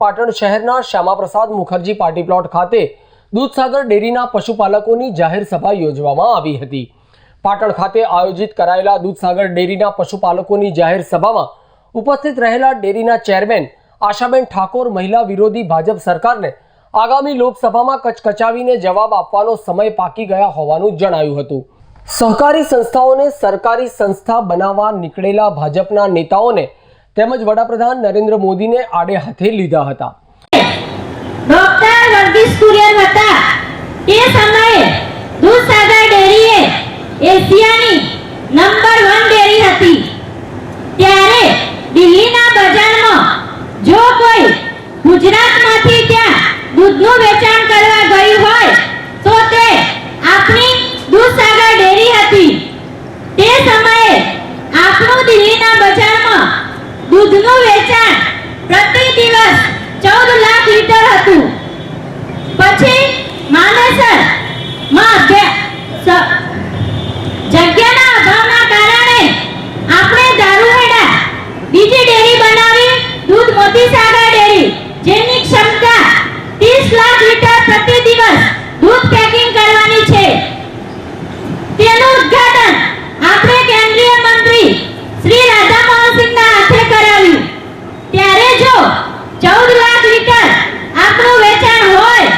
પાટણ શહેરના Shyamaprasad Mukherjee party plot ખાતે દૂધસાગર ડેરીના પશુપાલકોની જાહેર સભા યોજવામાં આવી હતી. પાટણ ખાતે આયોજિત કરાયેલા દૂધસાગર ડેરીના પશુપાલકોની જાહેર સભામાં ઉપસ્થિત રહેલા ડેરીના ચેરમેન આશાબેન ઠાકોર, મહિલા વિરોધી ભાજપ સરકારને આગામી લોકસભામાં કચકચાવીને જવાબ આપવાનો સમય પાકી ગયા હોવાનું જણાવ્યું હતું. સહકારી સંસ્થાઓને સરકારી સંસ્થા બનાવવા નીકળેલા ભાજપના નેતાઓને તેમજ વડાપ્રધાન નરેન્દ્ર મોદીને આડે હાથે લીધા હતા. ડોક્ટર વર્ગીસ કુરિયન હતા. તે સમયે દૂધસાગર ડેરી એ એશિયાની નંબર વન ડેરી હતી ત્યારે દિલ્હીના બજારમાં જો કોઈ ગુજરાતમાંથી ત્યાં દૂધનું વેચાણ કરવા ગયું હોય તો તે આપણી દૂધસાગર ડેરી હતી તે સમયે આપણું દિલ્હીના બજારમાં દૂધનું વેચાણ પ્રતિ દિવસ ચૌદ લાખ લીટર હતું પછી માનેસરમાં અભ્યા- સ- જગ્યાના અભાવના કારણે આપણે દારૂહેડા બીજી ડેરી બનાવી દૂધ મોતી સાગર ડેરી જેની ક્ષમતા 30 લાખ લીટર પ્રતિ દિવસ દૂધ પેકિંગ કરવાની છે. તેનું ઉદ્ઘાટન આપણે કેન્દ્રીય મંત્રી શ્રી રાધા મોહનસિંહના હાથે કરાવ્યું ત્યારે જો 14 લાખ લીટર આપણું વેચાણ હોય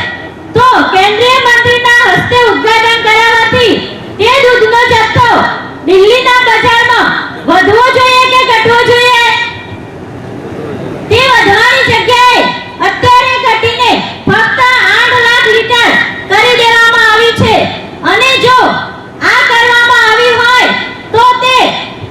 તો કેન્દ્રીય મંત્રીના હસ્તે ઉદ્ઘાટન કરાવવાથી તે દૂધનો જથ્થો દિલ્હીના બજારમાં વધવો જોઈએ કે ઘટવો જોઈએ તે વધવાની જગ્યાએ અત્યારે ઘટીને ફક્ત 8 લાખ લીટર કરી દેવામાં આવી છે અને જો આ કરવામાં આવી હોય તો તે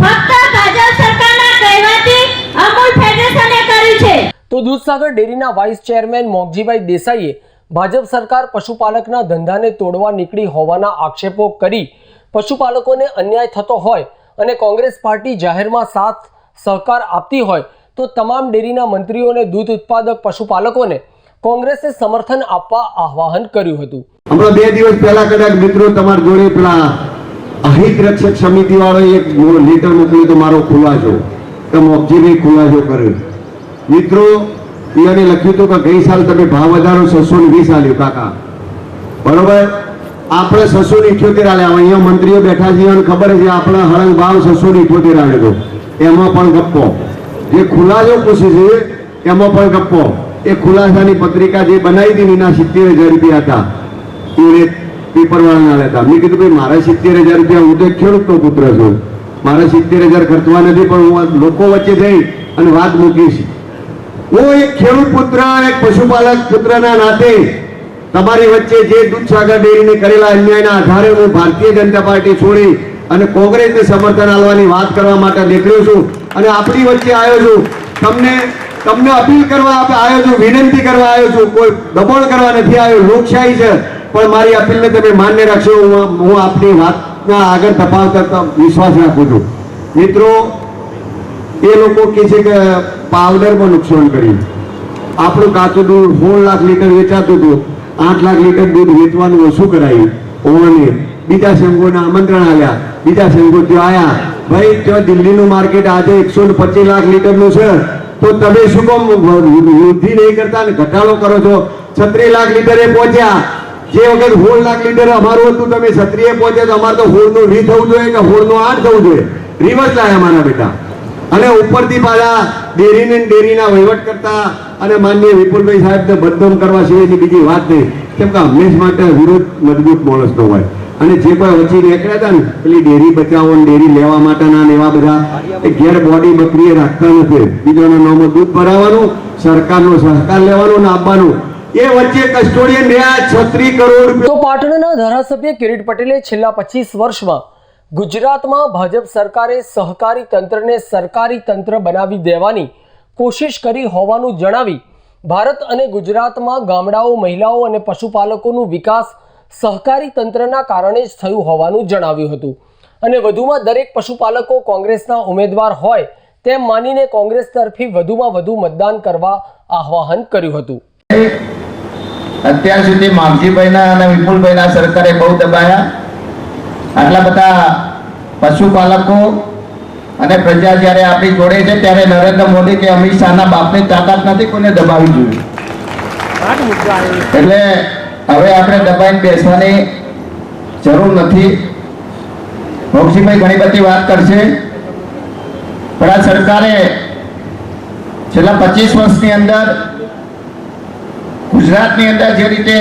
ફક્ત ભાજપ સરકારના કહેવાથી અમૂલ ફેડરેશને કર્યું છે દૂધસાગર ડેરીના વાઇસ ચેરમેન મોગજીભાઈ દેસાઈએ ભાજપ સરકાર પશુપાલકના ધંધાને તોડવા નીકળી હોવાના આક્ષેપો કરી. પશુપાલકોને અન્યાય થતો હોય અને કોંગ્રેસ પાર્ટી જાહેરમાં સાથ સહકાર આપતી હોય તો તમામ ડેરીના મંત્રીઓને દૂધ ઉત્પાદક પશુપાલકોને કોંગ્રેસે સમર્થન આપવા આહવાન કર્યું હતું. હમણાં બે દિવસ પહેલા કદાચ મિત્રો તમારા જોડે પેલા અહિત રક્ષક સમિતિ વાળો એક લેટર મોકલ્યો તો મારો ખુલાસો. તો મોગજીભાઈ ખુલાસો કર્યો. મિત્રો એને લખ્યું હતું કે ગઈ સાલ તમે ભાવ વધારો છસો ને વીસ આલ્યો, કાકા. બરોબર? આપણે છસો ને ઇઠ્યોતેર આલ્યા. અહીંયા મંત્રીઓ બેઠા છે, અને ખબર છે આપણા હળંગ ભાવ છસો ને ઇઠ્યોતેર આવ્યો એમાં પણ ગપ્પો. જે ખુલાસો પૂછે છે, એમાં પણ ગપ્પો. એ ખુલાસાની પત્રિકા જે બનાવી હતી એના સિત્તેર હજાર રૂપિયા હતા. એ પેપર વાળાના લેતા મેં કીધું, ભાઈ, મારા સિત્તેર હજાર રૂપિયા હું તો ખેડૂતનો પુત્ર છું. મારા સિત્તેર હજાર ખર્ચવા નથી, પણ હું લોકો વચ્ચે જઈ અને વાત મૂકીશ. હું એક ખેડૂત પુત્ર એક પશુપાલક પુત્રના નાતે તમારી વચ્ચે જે દૂધસાગર ડેરીને કરેલા અન્યાયના આધારે હું ભારતીય જનતા પાર્ટી છોડી અને કોંગ્રેસને સમર્થન આપવાની વાત કરવા માટે નીકળ્યો છું અને આપણી વચ્ચે આવ્યો છું. તમને તમને અપીલ કરવા આવ્યો છું, વિનંતી કરવા આવ્યો છું. કોઈ દબાણ કરવા નથી આવ્યો, લોકશાહી છે. પણ મારી અપીલને તમે માન્ય રાખશો. હું હું આપની વાતના આગળ તપાવતા વિશ્વાસ રાખું છું. મિત્રો એ લોકો કે છે કે પાવડરમાં નુકસાન કર્યું. આપણું કાચું દૂધ સોળ લાખ લીટર વેચાતું હતું. આઠ લાખ લીટર દૂધ વેચવાનું ઓછું કરાયું. ઓવને બીજા સંઘોને આમંત્રણ આવ્યા બીજા સંઘો ત્યાં આવ્યા ભાઈ, ત્યાં દિલ્હીનું માર્કેટ આજે એકસો ને પચીસ લાખ લીટરનું છે. તો તમે શું કામ વૃદ્ધિ નહીં કરતા ને ઘટાડો કરો છો? છત્રીસ લાખ લીટરે પહોંચ્યા. જે વખત હોળ લાખ લીટર અમારું હતું, તમે છત્રીએ પહોંચ્યા તો અમારે તો હોળનું રી થવું જોઈએ કે હોળનું આઠ થવું જોઈએ? રિવર્સ લાયા મારા બેટા. અને ઉપરથી પાછા ડેરીને ડેરીના વહીવટ કરતા અને માનનીય વિપુલભાઈ સાહેબને બદનામ કરવા સિવાયની બીજી વાત નહીં. કેમ કે હંમેશ માટે વિરોધ મજબૂત માણસનો હોય. અને જે કોઈ વચ્ચે નીકળ્યા હતા ને, પેલી ડેરી બચાવો ડેરી લેવા માટેના ને એવા બધા, એ ઘેર બોડી બકરીએ રાખતા નથી. બીજાના નામમાં દૂધ ભરાવાનું, સરકારનો સહકાર લેવાનો ને આપવાનું. એ વચ્ચે કસ્ટોડિયન રહ્યા છત્રી કરોડ તો પાટણના ધારાસભ્ય કિરીટ પટેલે છેલ્લા પચીસ વર્ષમાં ગુજરાતમાં ભાજપ સરકારે સહકારી તંત્રને સરકારી તંત્ર બનાવી દેવાની કોશિશ કરી હોવાનું જણાવી ભારત અને ગુજરાતમાં ગામડાઓ, મહિલાઓ અને પશુપાલકોનું વિકાસ સહકારી તંત્રના કારણે જ થયું હોવાનું જણાવ્યું હતું. અને વધુમાં દરેક પશુપાલકો કોંગ્રેસના ઉમેદવાર હોય તેમ માનીને કોંગ્રેસ તરફી વધુમાં વધુ મતદાન કરવા આહ્વાન કર્યું હતું. અત્યાર સુધી માગજીભાઈના અને વિપુલભાઈના સરકારે બહુ દબાયા. આટલા બધા પશુપાલકો અને પ્રજા જ્યારે આપણી જોડે છે, ત્યારે નરેન્દ્ર મોદી કે અમિત શાહના બાપની તાકાત નથી કોઈને દબાવી જોઈએ. એટલે હવે આપણે દબાઈને બેસવાની જરૂર નથી. મોક્ષીભાઈ ઘણી બધી વાત કરશે. પણ આ સરકારે છેલ્લા પચીસ વર્ષની અંદર ગુજરાતની અંદર જે રીતે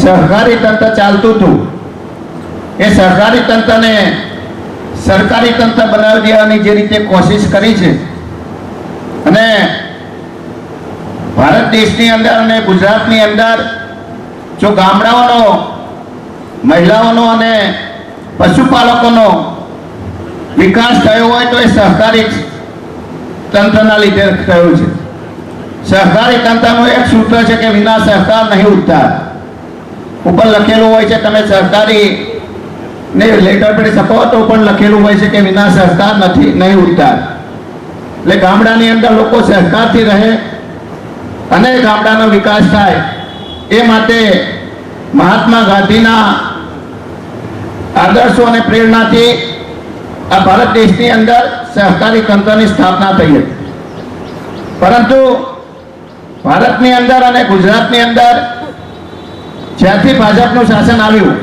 સહકારી તંત્ર ચાલતું હતું એ સરકારી તંત્રને સરકારી તંત્ર બનાવી દેવાની જે રીતે કોશિશ કરી છે. અને ભારત દેશની અંદર અને ગુજરાતની અંદર જો ગામડાઓનો, મહિલાઓનો અને પશુપાલકોનો વિકાસ થયો હોય તો એ સહકારી તંત્રના લીધે થયો છે. સહકારી તંત્રનું એક સૂત્ર છે કે વિના સહકાર નહીં ઉદ્ધાર. ઉપર લખેલું હોય છે, તમે સહકારી ને લેટર પડી શકો પણ લખેલું હોય છે કે વિના સહકાર નથી, નહીં ઉતાર એટલે ગામડાની અંદર લોકો સહકારથી રહે, અને ગામડાનો વિકાસ થાય. એ માટે મહાત્મા ગાંધીના આદર્શો અને પ્રેરણાથી આ ભારત દેશની અંદર સહકારી તંત્રની સ્થાપના થઈ હતી. પરંતુ ભારતની અંદર અને ગુજરાતની અંદર જ્યાંથી ભાજપનું શાસન આવ્યું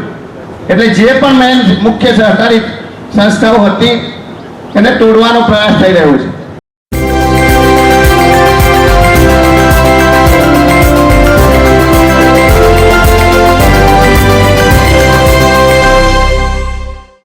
એટલે જે પણ મેન મુખ્ય સહકારી સંસ્થાઓ હતી એને તોડવાનો પ્રયાસ થઈ રહ્યો છે.